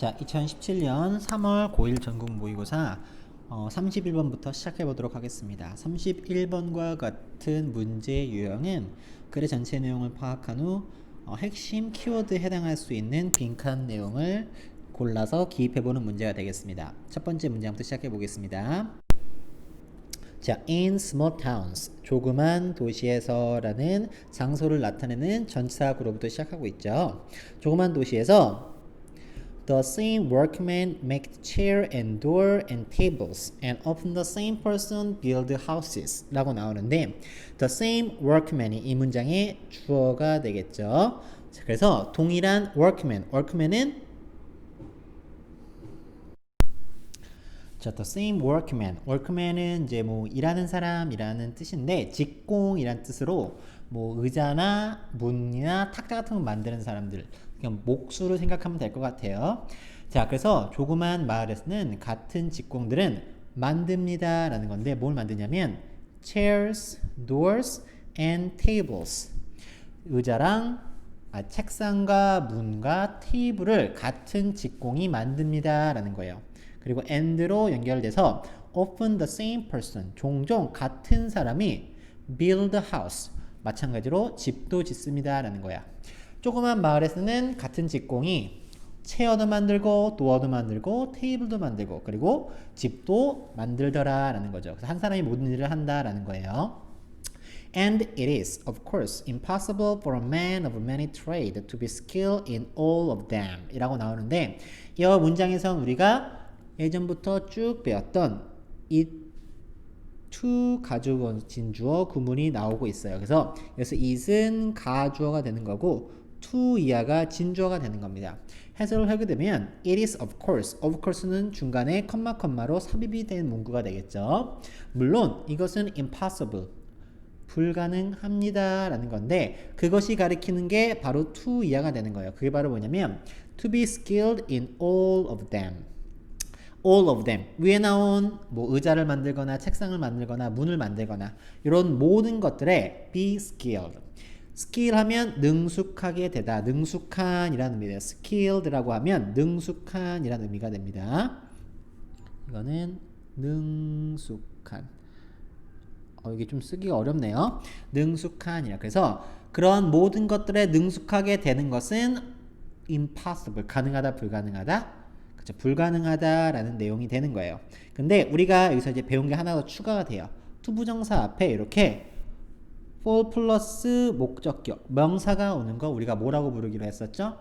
자, 2017년 3월 고1 전국 모의고사 어, 31번부터 시작해 보도록 하겠습니다. 31번과 같은 문제 유형은 글의 전체 내용을 파악한 후 어, 핵심 키워드에 해당할 수 있는 빈칸 내용을 골라서 기입해 보는 문제가 되겠습니다. 첫 번째 문제부터 시작해 보겠습니다. 자, in small towns, 조그만 도시에서라는 장소를 나타내는 전치사 구로부터 시작하고 있죠. 조그만 도시에서 The same workmen make chair and door and tables, and often the same person build houses. 라고 나오는데, the same workman이 이 문장의 주어가 되겠죠. 자, 그래서 동일한 workman, workman은 자, the same workman. workman은 이제 뭐 일하는 사람이라는 뜻인데 직공이란 뜻으로 뭐 의자나 문이나 탁자 같은 거 만드는 사람들 그냥 목수를 생각하면 될 것 같아요. 자, 그래서 조그만 마을에서는 같은 직공들은 만듭니다 라는 건데 뭘 만드냐면 chairs, doors, and tables. 의자랑 아, 책상과 문과 테이블을 같은 직공이 만듭니다 라는 거예요. 그리고 and로 연결돼서 often the same person 종종 같은 사람이 build a house 마찬가지로 집도 짓습니다 라는 거야. 조그만 마을에서는 같은 직공이 체어도 만들고 도어도 만들고 테이블도 만들고 그리고 집도 만들더라 라는 거죠. 그래서 한 사람이 모든 일을 한다 라는 거예요. And it is, of course, impossible for a man of many trade to be skilled in all of them. 이라고 나오는데, 이 문장에서 우리가 예전부터 쭉 배웠던 이 to 가주어 진주어 구문이 나오고 있어요. 그래서 여기서 is은 가주어가 되는 거고 to 이하가 진주어가 되는 겁니다. 해석을 하게 되면 it is of course, of course는 중간에 컴마 컴마로 삽입이 된 문구가 되겠죠. 물론 이것은 impossible 불가능합니다 라는 건데 그것이 가리키는 게 바로 to 이하가 되는 거예요. 그게 바로 뭐냐면 to be skilled in all of them. all of them 위에 나온 뭐 의자를 만들거나 책상을 만들거나 문을 만들거나 이런 모든 것들에 be skilled 스킬 하면 능숙하게 되다 능숙한이라는 의미예요 skilled라고 하면 능숙한이라는 의미가 됩니다 이거는 능숙한 어, 이게 좀 쓰기가 어렵네요 능숙한이라 그래서 그런 모든 것들에 능숙하게 되는 것은 impossible 가능하다 불가능하다 그쵸? 불가능하다라는 내용이 되는 거예요. 근데 우리가 여기서 이제 배운 게 하나 더 추가가 돼요. 투부정사 앞에 이렇게 for 플러스 목적격 명사가 오는 거 우리가 뭐라고 부르기로 했었죠?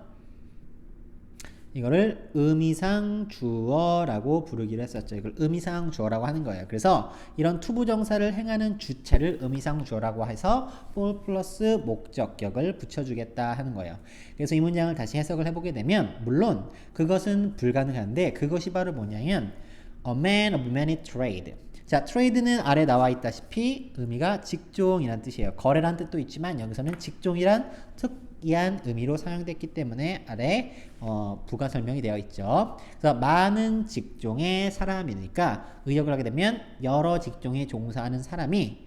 이거를 의미상 주어라고 부르기로 했었죠. 이걸 의미상 주어라고 하는 거예요. 그래서 이런 투부정사를 행하는 주체를 의미상 주어라고 해서 for 플러스 목적격을 붙여주겠다 하는 거예요. 그래서 이 문장을 다시 해석을 해보게 되면 물론 그것은 불가능한데 그것이 바로 뭐냐면 a man of many trade. 자, trade는 아래 나와 있다시피 의미가 직종이란 뜻이에요. 거래란 뜻도 있지만 여기서는 직종이란 특이한 의미로 사용됐기 때문에 아래 어, 부가 설명이 되어 있죠. 그래서 많은 직종의 사람이니까 의역을 하게 되면 여러 직종에 종사하는 사람이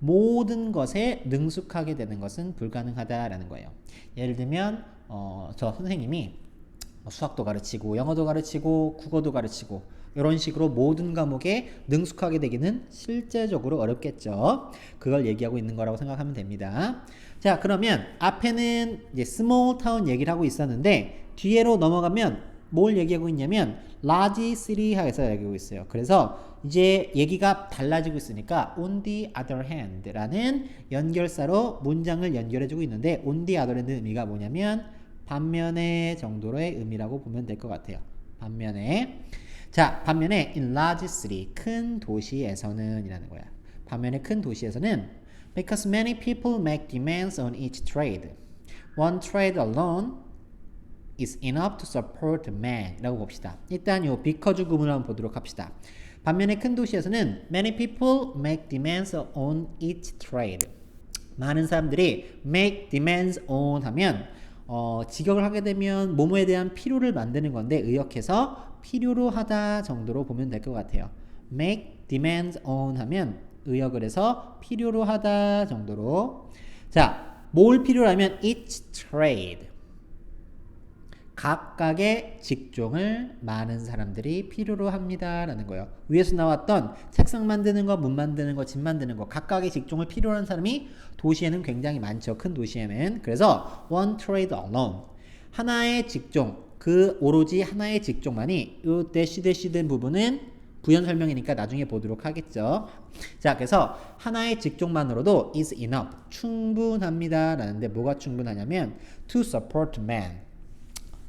모든 것에 능숙하게 되는 것은 불가능하다라는 거예요. 예를 들면 어, 저 선생님이 수학도 가르치고 영어도 가르치고 국어도 가르치고 이런 식으로 모든 과목에 능숙하게 되기는 실제적으로 어렵겠죠. 그걸 얘기하고 있는 거라고 생각하면 됩니다. 자, 그러면 앞에는 이제 small town 얘기를 하고 있었는데 뒤에로 넘어가면 뭘 얘기하고 있냐면 large city 하에서 얘기하고 있어요. 그래서 이제 얘기가 달라지고 있으니까 on the other hand라는 연결사로 문장을 연결해주고 있는데 on the other hand의 의미가 뭐냐면 반면에 정도로의 의미라고 보면 될 것 같아요. 반면에 자 반면에 in large city 큰 도시에서는 이라는 거야. 반면에 큰 도시에서는 because many people make demands on each trade. One trade alone is enough to support a man 라고 봅시다. 일단 요 because 구문을 한번 보도록 합시다. 반면에 큰 도시에서는 many people make demands on each trade. 많은 사람들이 make demands on 하면 어, 직역을 하게 되면 뭐뭐에 대한 필요를 만드는 건데 의역해서 필요로 하다 정도로 보면 될 것 같아요. make demands on 하면 의역을 해서 필요로 하다 정도로 자, 뭘 필요로 하면 each trade 각각의 직종을 많은 사람들이 필요로 합니다라는 거예요. 위에서 나왔던 책상 만드는 거, 문 만드는 거, 집 만드는 거 각각의 직종을 필요로 하는 사람이 도시에는 굉장히 많죠. 큰 도시에는. 그래서 one trade alone 하나의 직종 그 오로지 하나의 직종만이 요 대시 대시 된 부분은 부연 설명이니까 나중에 보도록 하겠죠. 자, 그래서 하나의 직종만으로도 is enough 충분합니다. 라는데 뭐가 충분하냐면 to support man.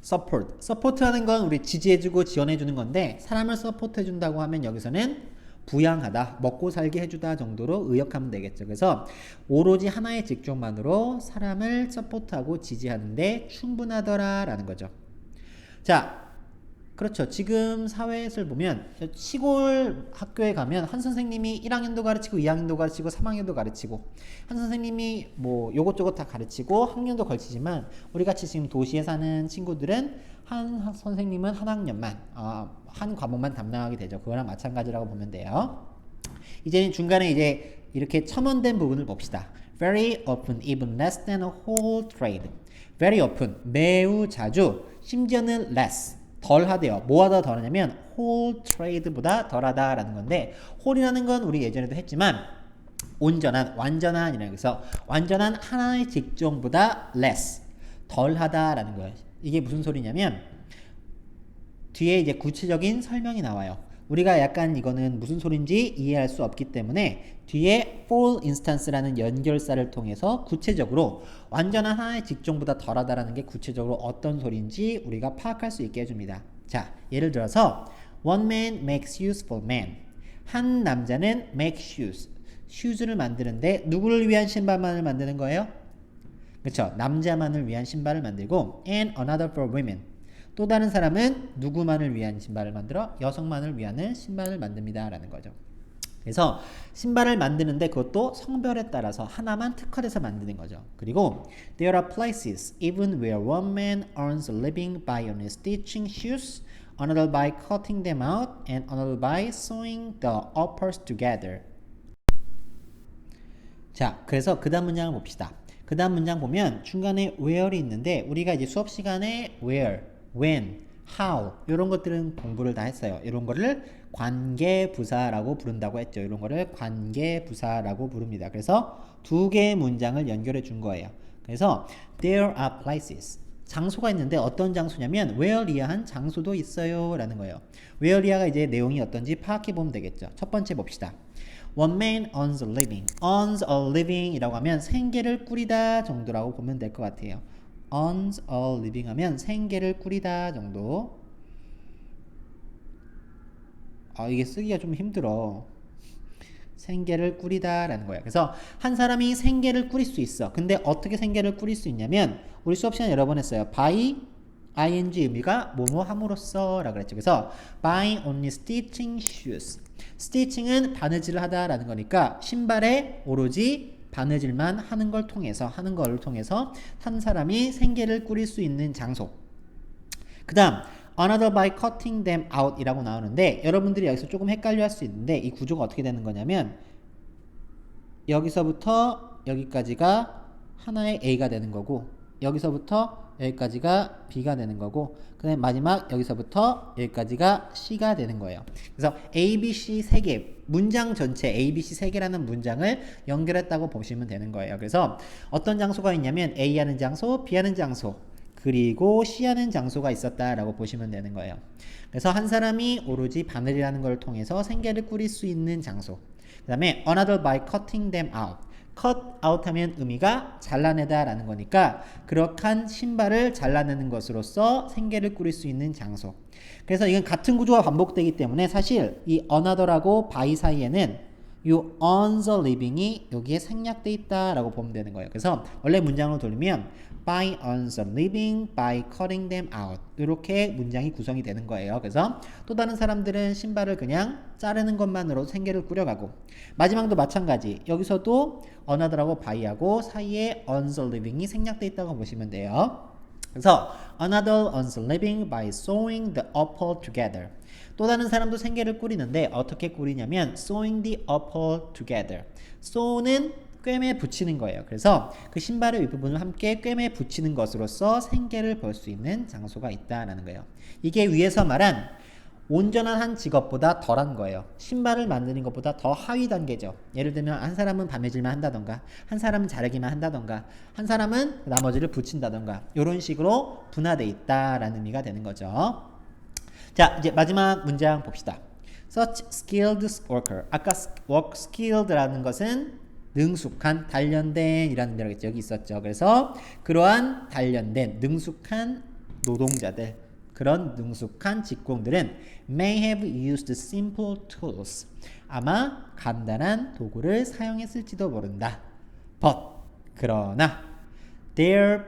Support. support하는 건 우리 지지해주고 지원해주는 건데 사람을 support해준다고 하면 여기서는 부양하다, 먹고 살게 해주다 정도로 의역하면 되겠죠. 그래서 오로지 하나의 직종만으로 사람을 서포트하고 지지하는데 충분하더라라는 거죠. 자, 그렇죠. 지금 사회를 보면 시골 학교에 가면 한 선생님이 1학년도 가르치고 2학년도 가르치고 3학년도 가르치고 한 선생님이 뭐 요것저것 다 가르치고 학년도 걸치지만 우리 같이 지금 도시에 사는 친구들은 한 선생님은 한 학년만 어, 한 과목만 담당하게 되죠. 그거랑 마찬가지라고 보면 돼요. 이제는 중간에 이제 이렇게 첨언된 부분을 봅시다. Very often, even less than a whole trade. Very often, 매우 자주, 심지어는 less, 덜 하대요. 뭐하다 덜하냐면 whole trade보다 덜하다라는 건데 whole이라는 건 우리 예전에도 했지만 온전한, 완전한이라는 그래서 완전한 하나의 직종보다 less, 덜하다라는 거예요. 이게 무슨 소리냐면 뒤에 이제 구체적인 설명이 나와요. 우리가 약간 이거는 무슨 소린지 이해할 수 없기 때문에 뒤에 for instance라는 연결사를 통해서 구체적으로 완전한 하나의 직종보다 덜하다라는 게 구체적으로 어떤 소린지 우리가 파악할 수 있게 해줍니다. 자, 예를 들어서 one man makes shoes for men. 한 남자는 make shoes. 슈즈를 만드는데 누구를 위한 신발만을 만드는 거예요? 그렇죠. 남자만을 위한 신발을 만들고 and another for women. 또 다른 사람은 누구만을 위한 신발을 만들어 여성만을 위한 신발을 만듭니다 라는 거죠. 그래서 신발을 만드는데 그것도 성별에 따라서 하나만 특화돼서 만드는 거죠. 그리고 there are places even where one man earns a living by only stitching shoes, another by cutting them out, and another by sewing the uppers together. 자, 그래서 그 다음 문장을 봅시다. 그 다음 문장 보면 중간에 where이 있는데 우리가 이제 수업 시간에 where, when, how 이런 것들은 공부를 다 했어요. 이런 거를 관계 부사라고 부른다고 했죠. 이런 거를 관계 부사라고 부릅니다. 그래서 두 개의 문장을 연결해 준 거예요. 그래서 there are places 장소가 있는데 어떤 장소냐면 where이한 장소도 있어요 라는 거예요. where이가 이제 내용이 어떤지 파악해 보면 되겠죠. 첫 번째 봅시다. One man earns a living. earns a living이라고 하면 생계를 꾸리다 정도라고 보면 될 것 같아요. Earns a living 하면 생계를 꾸리다 정도. 아 이게 쓰기가 좀 힘들어. 생계를 꾸리다 라는 거예요. 그래서 한 사람이 생계를 꾸릴 수 있어. 근데 어떻게 생계를 꾸릴 수 있냐면 우리 수업 시간 여러 번 했어요. by ing 의미가 뭐뭐 함으로써 라 그랬죠. 그래서 by only stitching shoes. 스티칭은 바느질을 하다 라는 거니까 신발에 오로지 바느질만 하는 걸 통해서 하는 걸 통해서 한 사람이 생계를 꾸릴 수 있는 장소. 그다음 another by cutting them out 이라고 나오는데 여러분들이 여기서 조금 헷갈려 할 수 있는데 이 구조가 어떻게 되는 거냐면 여기서부터 여기까지가 하나의 A가 되는 거고 여기서부터 여기까지가 B가 되는 거고 그 다음에 마지막 여기서부터 여기까지가 C가 되는 거예요. 그래서 A, B, C 세 개, 문장 전체 A, B, C 세 개라는 문장을 연결했다고 보시면 되는 거예요. 그래서 어떤 장소가 있냐면 A 하는 장소, B 하는 장소, 그리고 C 하는 장소가 있었다라고 보시면 되는 거예요. 그래서 한 사람이 오로지 바늘이라는 걸 통해서 생계를 꾸릴 수 있는 장소. 그 다음에 another by cutting them out. Cut out 하면 의미가 잘라내다 라는 거니까 그렇한 신발을 잘라내는 것으로서 생계를 꾸릴 수 있는 장소. 그래서 이건 같은 구조가 반복되기 때문에 사실 이 another하고 by 사이에는 이 earns a living이 여기에 생략돼 있다라고 보면 되는 거예요. 그래서 원래 문장으로 돌리면 by earns a living by cutting them out 이렇게 문장이 구성이 되는 거예요. 그래서 또 다른 사람들은 신발을 그냥 자르는 것만으로 생계를 꾸려가고 마지막도 마찬가지 여기서도 another하고 by하고 사이에 earns a living이 생략돼 있다고 보시면 돼요. 그래서 another earns living by sewing the upper together. 또 다른 사람도 생계를 꾸리는데 어떻게 꾸리냐면 sewing the upper together. sew는 꿰매 붙이는 거예요. 그래서 그 신발의 윗부분을 함께 꿰매 붙이는 것으로서 생계를 벌 수 있는 장소가 있다라는 거예요. 이게 위에서 말한 온전한 한 직업보다 덜한 거예요. 신발을 만드는 것보다 더 하위 단계죠. 예를 들면 한 사람은 바느질만 한다던가, 한 사람은 자르기만 한다던가, 한 사람은 나머지를 붙인다던가 이런 식으로 분화돼 있다라는 의미가 되는 거죠. 자, 이제 마지막 문장 봅시다. Such skilled worker. 아까 work skilled라는 것은 능숙한, 단련된 이라는 의미가 여기 있었죠. 그래서 그러한 단련된, 능숙한 노동자들, 그런 능숙한 직공들은 may have used simple tools. 아마 간단한 도구를 사용했을지도 모른다. But 그러나 their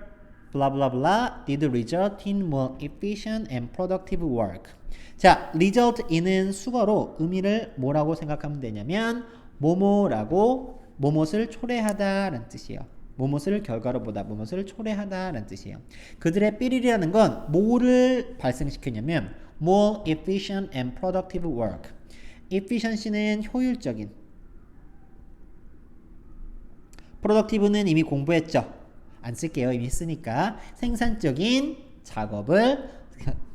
blah blah blah did result in more efficient and productive work. 자, result in은 수거로 의미를 뭐라고 생각하면 되냐면 뭐뭐라고 뭐뭇을 초래하다라는 뜻이에요. 뭐뭇을 결과로 보다 뭐뭇을 초래하다라는 뜻이에요. 그들의 삐리리라는 건 뭐를 발생시키냐면 more efficient and productive work. efficiency는 효율적인 productive는 이미 공부했죠. 안 쓸게요. 이미 했으니까 생산적인 작업을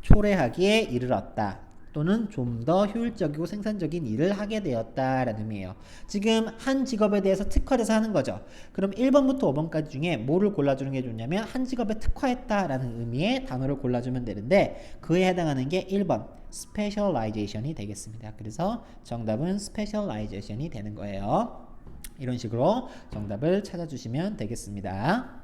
초래하기에 이르렀다. 또는 좀 더 효율적이고 생산적인 일을 하게 되었다라는 의미예요. 지금 한 직업에 대해서 특화돼서 하는 거죠. 그럼 1번부터 5번까지 중에 뭐를 골라주는 게 좋냐면 한 직업에 특화했다라는 의미의 단어를 골라주면 되는데 그에 해당하는 게 1번 specialization이 되겠습니다. 그래서 정답은 specialization이 되는 거예요. 이런 식으로 정답을 찾아주시면 되겠습니다.